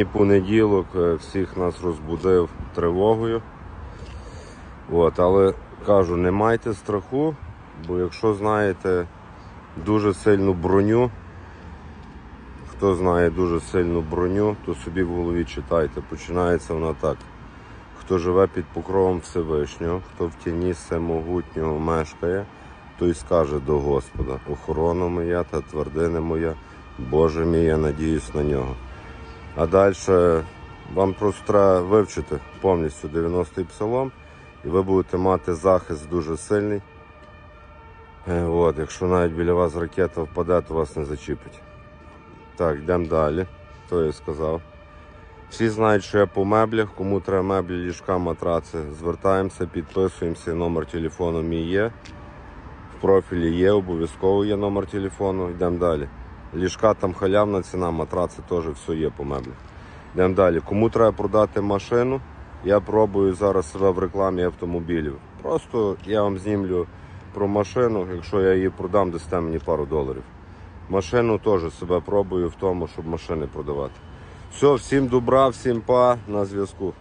І понеділок е, всіх нас розбудив тривогою. От, але кажу, не майте страху, бо якщо знаєте дуже сильну броню, хто знає дуже сильну броню, то собі в голові читайте. Починається вона так. Хто живе під покровом Всевишнього, хто в тіні всемогутнього мешкає, той скаже до Господа: охорона моя та твердине моя, Боже мій, я надіюсь на нього. А далі вам просто треба вивчити повністю 90-й псалом, і ви будете мати захист дуже сильний. Е, От, якщо навіть біля вас ракета впаде, то вас не зачіпить. Так, йдемо далі. То я сказав. Всі знають, що я по меблях, кому треба меблі, ліжка, матраци. Звертаємося, підписуємося, номер телефону мій є. В профілі є, обов'язково є номер телефону. Йдемо далі. Ліжка там халявна ціна, матраци теж все є по меблях. Йдемо далі. Кому треба продати машину, я пробую зараз себе в рекламі автомобілів. Просто я вам знімлю про машину, якщо я її продам, дасте мені пару доларів. Машину теж себе пробую в тому, щоб машини продавати. Все, всім добра, всім па, на зв'язку.